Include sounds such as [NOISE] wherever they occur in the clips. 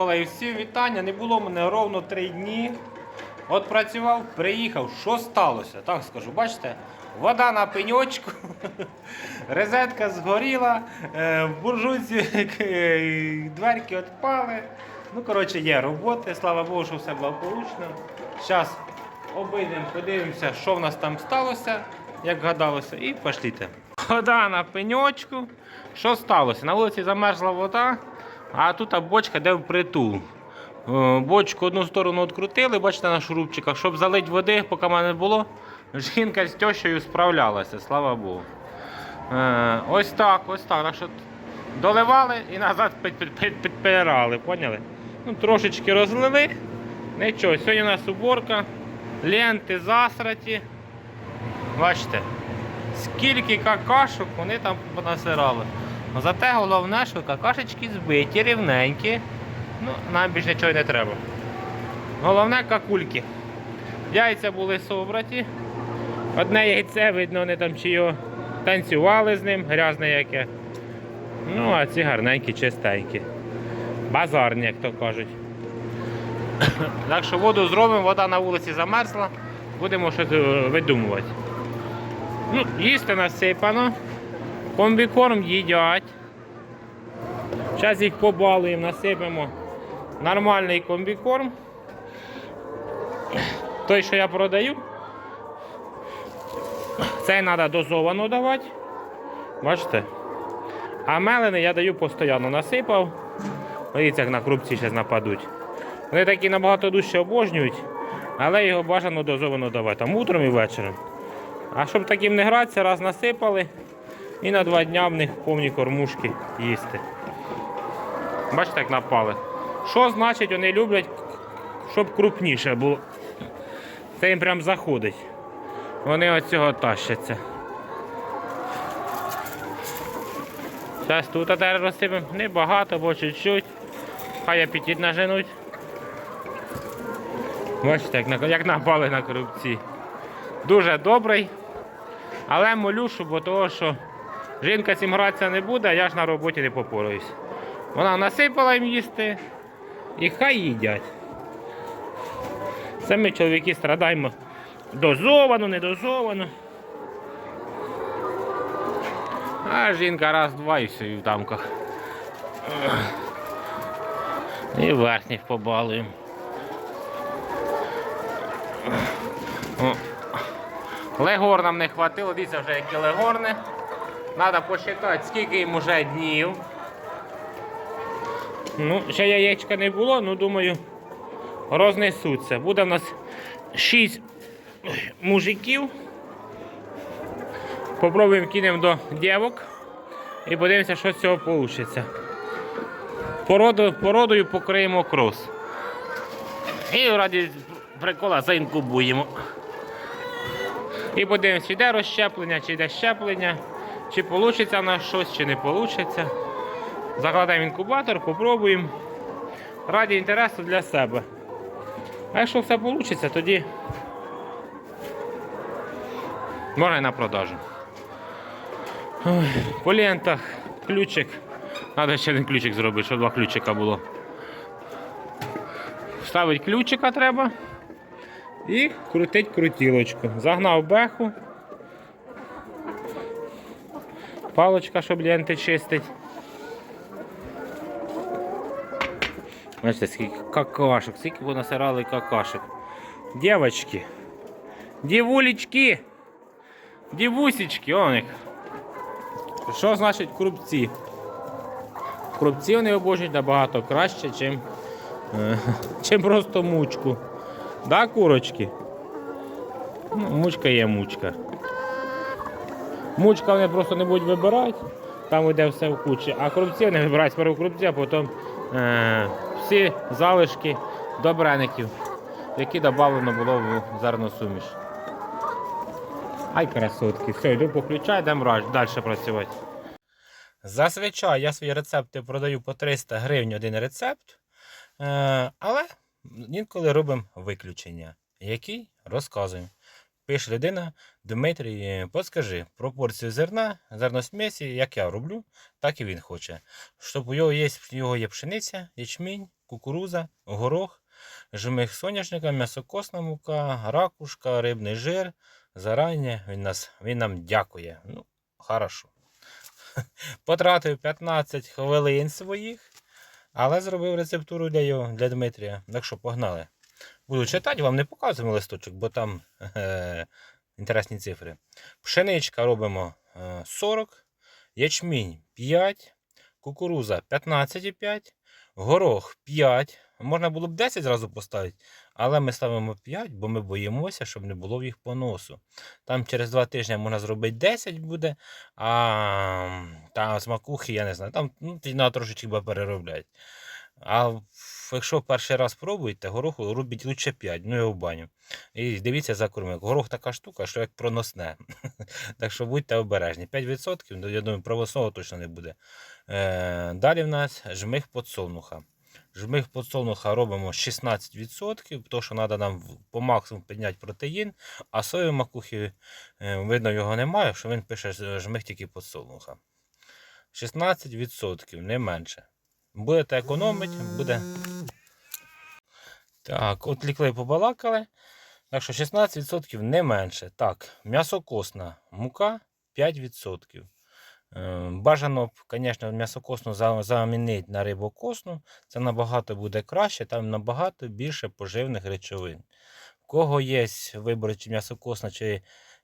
І всі вітання, не було мене ровно три дні. От працював, приїхав. Що сталося? Так скажу, бачите? Вода на пеньочку, [LAUGHS] розетка згоріла, е, в буржуйці е, [LAUGHS] дверки відпали. Ну, коротше, є роботи, слава Богу, що все благополучно. Зараз обійдемо, подивимося, що в нас там сталося, як гадалося, і пошліте. Вода на пеньочку. Що сталося? На вулиці замерзла вода, а тут бочка де впритул. Е, Бочку одну сторону відкрутили, бачите, на шурупчиках, щоб залити води, поки в мене не було. Жінка з тещою справлялася, слава Богу. Е, ось так, ось так. Так що доливали і назад під- під- під- підпирали, поняли? Ну, трошечки розлили. Нічого, сьогодні у нас уборка, ленти засраті. Бачите, скільки какашок вони там понасирали. Ну, Зате головне, що какашечки збиті, рівненькі. Ну, нам більше нічого не треба. Головне какульки. Яйця були собраті. Одне яйце, видно, вони там чи його танцювали з ним, грязне яке. Ну, а ці гарненькі, чистенькі. Базарні, як то кажуть. [COUGHS] Так що воду зробимо, вода на вулиці замерзла, будемо щось е, видумувати. Ну, їсти насипано. Комбікорм їдять. Зараз їх побалуємо, насипемо нормальний комбікорм. Той, що я продаю. Цей треба дозовано давати. Бачите? А мелений я даю постійно насипав. Дивіться, як на крупці зараз нападуть. Вони такі набагато дужче обожнюють, але його бажано дозовано давати там утром і вечором. А щоб таким не гратися, раз насипали і на два дня в них повні кормушки їсти. Бачите, як напали. Що значить вони люблять, щоб крупніше було. Це їм прям заходить. Вони від цього тащаться. Зараз тут тепер розсипемо небагато, бо чуть-чуть. Хай апетит наженуть. Бачите, як, напали на крупці. Дуже добрий. Але молюшу, бо того, що жінка цим гратися не буде, а я ж на роботі не попораюсь. Вона насипала їм їсти і хай їдять. Це ми, чоловіки, страдаємо дозовано, недозовано. А жінка раз-два і все і в тамках. І верхніх побалуємо. Легор нам не хватило, дивіться вже які легорни. Треба посчитати, скільки їм уже днів. Ну, ще яєчка не було, ну думаю, рознесуться. Буде в нас 6 мужиків. Попробуємо кинемо до дівок і подивимося, що з цього вийде. Породу, породою покриємо крос. І раді прикола заінкубуємо. І подивимося, йде розщеплення, чи йде щеплення, чи вийде в нас щось, чи не вийде. Закладаємо інкубатор, попробуємо. Раді інтересу для себе. А якщо все вийде, тоді можна і на продажу. По лентах ключик. Треба ще один ключик зробити, щоб два ключика було. Ставить ключика треба і крутить крутілочку. Загнав беху. Палочка, щоб ленти чистить. Бачите, скільки какашок, скільки понасирали какашок. Дівочки, дівулечки, дівусічки, он їх. Що значить крупці? Крупці вони обожнюють набагато краще, чим, е, [LAUGHS] чим просто мучку. Да, курочки? Ну, мучка є мучка. Мучка вони просто не будуть вибирати, там йде все в кучі, а крупці вони вибирають спершу крупці, а потім е, всі залишки добреників, які додано було в зерносуміш. Ай, красотки. Все, йду по ключа, йдемо далі працювати. Зазвичай я свої рецепти продаю по 300 гривень один рецепт. Е, але інколи робимо виключення. Який? Розказуємо. Пише людина, Дмитрій, подскажи пропорцію зерна, зерносмесі, як я роблю, так і він хоче. Щоб у його є, його є пшениця, ячмінь, кукуруза, горох, жмих соняшника, м'ясокосна мука, ракушка, рибний жир. Зарані він, нас, він нам дякує. Ну, хорошо. [LAUGHS] Потратив 15 хвилин своїх, але зробив рецептуру для його, для Дмитрія. Так що погнали. Буду читати, вам не показуємо листочок, бо там е, інтересні цифри. Пшеничка робимо е, 40, ячмінь 5, кукуруза 15,5, горох 5. Можна було б 10 зразу поставити, але ми ставимо 5, бо ми боїмося, щоб не було в їх поносу. Там через 2 тижні можна зробити 10 буде, а та смакухи, я не знаю, там ну, трошечки переробляти. А якщо перший раз пробуєте, гороху робіть лише 5, ну його в баню. І дивіться за кормик. Горох така штука, що як проносне. [LAUGHS] так що будьте обережні. 5%, ну, я думаю, правосного точно не буде. Е, далі в нас жмих подсолнуха. Жмих подсолнуха робимо 16%, тому що треба нам по максимуму підняти протеїн, а соєві макухи, е, видно, його немає, що він пише е, жмих тільки подсолнуха. 16%, не менше. Будете економити, буде. Так, от лікли побалакали. Так що 16% не менше. Так, м'ясокосна мука 5%. Е, Бажано, б, звісно, м'ясокосну замінити на рибокосну. Це набагато буде краще, там набагато більше поживних речовин. У кого є вибір, чи м'ясокосна, чи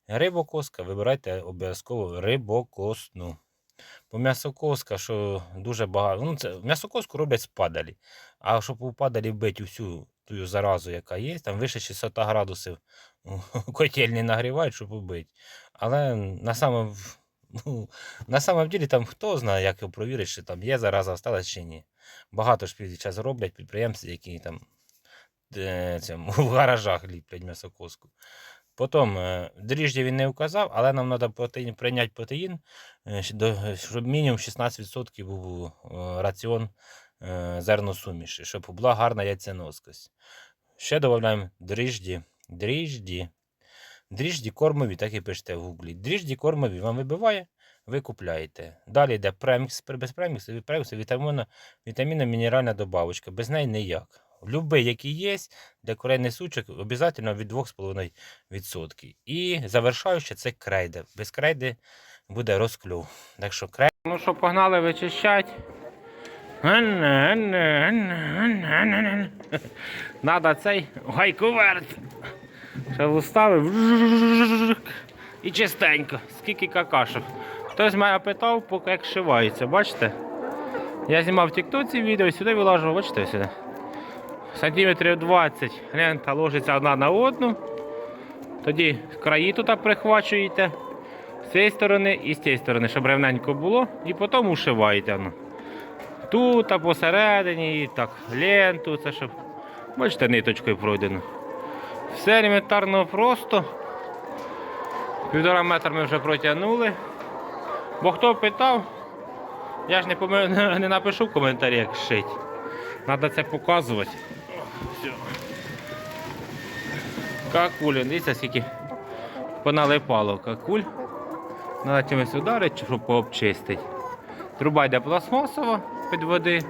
рибокоска, вибирайте обов'язково рибокосну. Бо м'ясокоска, що дуже багато. Ну, це, м'ясокоску роблять з падалі. А щоб у падалі бити всю ту заразу, яка є, там вище 600 градусів [LAUGHS] котельні нагрівають, щоб убити. Але на самом, ну, на самом ділі там хто знає, як його провірити, чи там є зараза осталась чи ні. Багато ж під час роблять підприємці, які там е, цьому, [LAUGHS] в гаражах ліплять м'ясокоску. Потім е, дріжджі він не вказав, але нам треба протеїн, прийняти протеїн, е, щоб мінімум 16% був е, раціон зерносуміші, щоб була гарна яйценоскость. Ще додаємо дріжджі. Дріжджі. Дріжджі кормові, так і пишете в гуглі. Дріжджі кормові вам вибиває, ви купляєте. Далі йде премікс, без преміксу, преміксу вітамінна, вітамінна мінеральна добавочка. Без неї ніяк. Любий, який є, для курейних сучок обов'язково від 2,5%. І завершаюче це крейда. Без крейди буде розклюв. Так що крейда. Ну що, погнали вичищати. Надо цей гайковерт. Ще уставив. І чистенько. Скільки какашок. Хтось мене питав, поки як шивається, бачите? Я знімав в тіктоці відео, сюди вилажу, бачите сюди. Сантиметрів 20 лента ложиться одна на одну. Тоді краї тут прихвачуєте з цієї сторони і з цієї сторони, щоб рівненько було, і потім ушиваєте. Тут а посередині, і так, ленту, це щоб. Бачите, ниточкою пройдено. Все елементарно просто. Півтора метра ми вже протягнули. Бо хто питав, я ж не, поми- [LAUGHS] не напишу в коментарі, як шить. Треба це показувати. Все. Какулі, дивіться, скільки поналипало какуль. Треба чимось ударити, щоб пообчистити. Труба йде пластмасова під води.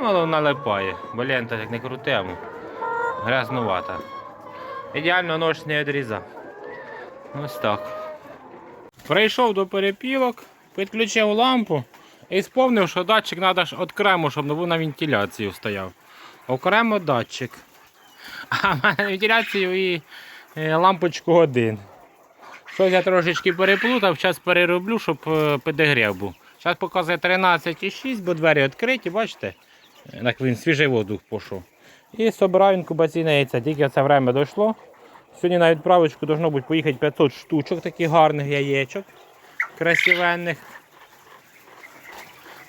Ну, але налипає. Бо лента як не крутимо. Грязнувата. Ідеально нож не відрізав. Ось так. Прийшов до перепілок, підключив лампу і сповнив, що датчик треба ж окремо, щоб був на вентиляцію стояв. Окремо датчик. [LAUGHS] А в мене вентиляцію і е, лампочку один. Щось я трошечки переплутав, зараз перероблю, щоб е, підігрів був. Зараз показує 13,6, бо двері відкриті, бачите? Е, Так він свіжий воздух пішов. І собираю інкубаційне яйця. Тільки це время дійшло. Сьогодні на відправочку должно бути поїхати 500 штучок таких гарних яєчок. Красивенних.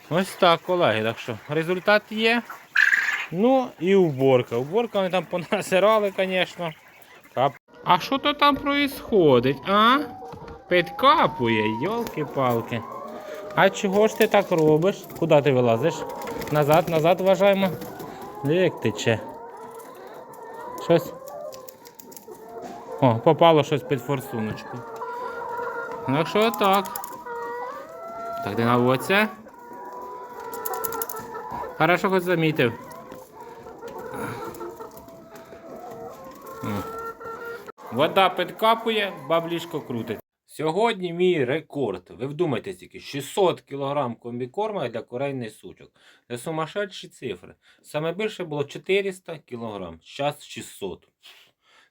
Ось так, колеги. Так що результат є. Ну і уборка. Уборка вони там понасирали, звісно. А що то там происходить, а? Підкапує, йолки-палки. А чого ж ти так робиш? Куди ти вилазиш? Назад, назад вважаємо. Як тече. Щось. О, попало щось під форсуночку. Ну що так. Так, де. Хорошо хоть замітив. Вода підкапує, баблішко крутить. Сьогодні мій рекорд. Ви вдумайтесь тільки 600 кг комбікорма для корейних сучок. Це сумасшедші цифри. Саме більше було 400 кг, зараз 600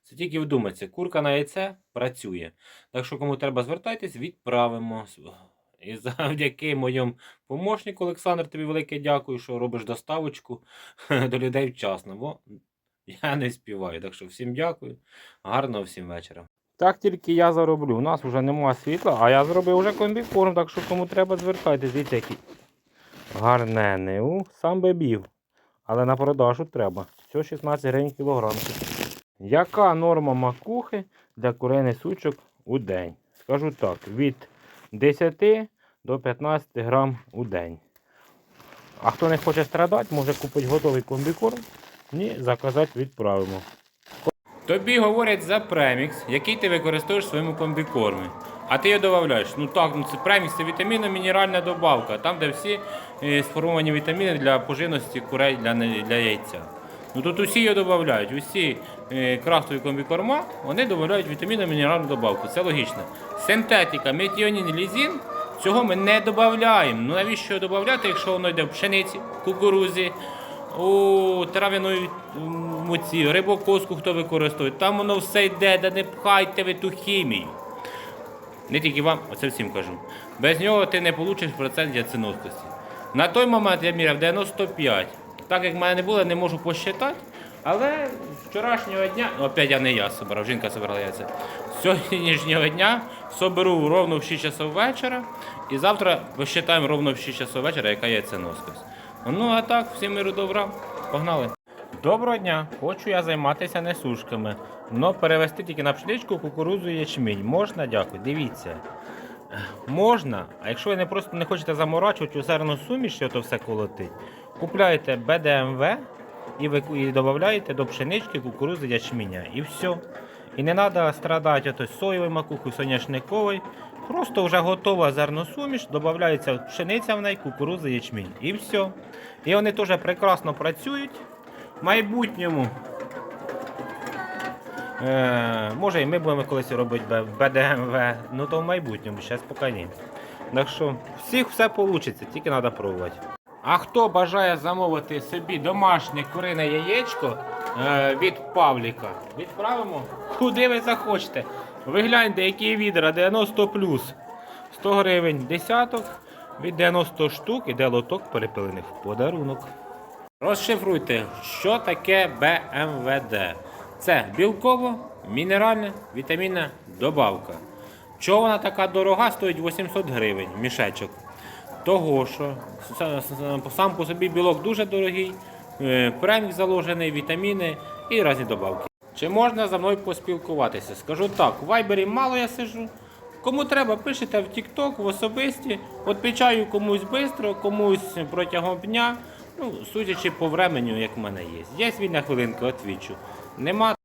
це тільки вдуматься, курка на яйце працює. Так що, кому треба звертайтесь, відправимо. І завдяки моєму помощнику Олександр, тобі велике дякую, що робиш доставочку [LAUGHS] до людей вчасно. Бо я не співаю. Так що всім дякую. Гарного всім вечора. Так тільки я зароблю. У нас вже немає світла, а я зробив вже комбікорм, так що кому треба звертайтесь. Дивіться, який гарнений. У, сам би бів. Але на продажу треба. Все 16 гривень кілограм. Яка норма макухи для курейних сучок у день? Скажу так, від 10 до 15 грам у день. А хто не хоче страдати, може купити готовий комбікорм. Ні, заказати відправимо. Тобі говорять за премікс, який ти використовуєш в своєму комбікормі. А ти його додаєш. Ну так, ну це премікс це вітамінно-мінеральна добавка, там, де всі е, сформовані вітаміни для поживності курей для, для яйця. Ну тут усі його додають. Усі е, крафтові комбікорма, вони додають вітамінно-мінеральну добавку. Це логічно. Синтетика, метіонін, лізін, цього ми не додаємо. Ну навіщо додати, якщо воно йде в пшениці, кукурузі, у трав'яної муці, рибокоску, хто використовує. Там воно все йде, де не пхайте ви ту хімію. Не тільки вам, оце всім кажу. Без нього ти не получиш процент яциноскості. На той момент я міряв 95. Так як в мене не було, не можу посчитати. Але з вчорашнього дня, ну опять я не я собирав, жінка собирала яйця. З сьогоднішнього дня соберу ровно в 6 часов вечора. І завтра посчитаємо ровно в 6 часов вечора, яка яйценоскость. Ну а так, всім миру добра. Погнали. Доброго дня! Хочу я займатися несушками. Но перевести тільки на пшеничку, кукурудзу і ячмінь. Можна, дякую. Дивіться. Можна, а якщо ви не просто не хочете заморачувати у суміш, що то все колотить, купляєте БДМВ і ви і додаєте до пшенички, кукурудзи, ячменя. І все. І не треба страдати ото соєвою макухою, соняшниковою. Просто вже готова зерносуміш, додається пшениця в неї, кукурудза, ячмінь. І все. І вони теж прекрасно працюють. В майбутньому. Е, може і ми будемо колись робити БДМВ, ну то в майбутньому, зараз поки ні. Так що всіх все вийде, тільки треба пробувати. А хто бажає замовити собі домашнє курине яєчко е, від Павліка, відправимо куди ви захочете. Ви гляньте, які відра 90 плюс 100 гривень десяток, від 90 штук іде лоток перепилених в подарунок. Розшифруйте, що таке БМВД. Це білково, мінеральна, вітамінна добавка. Чого вона така дорога, стоїть 800 гривень мішечок. Того, що сам по собі білок дуже дорогий, е, премік заложений, вітаміни і різні добавки. Чи можна за мною поспілкуватися? Скажу так, в вайбері мало я сижу. Кому треба, пишете в TikTok, в особисті. Відповідаю комусь швидко, комусь протягом дня. Ну, судячи по времені, як в мене є. Є вільна хвилинка, відвічу. Нема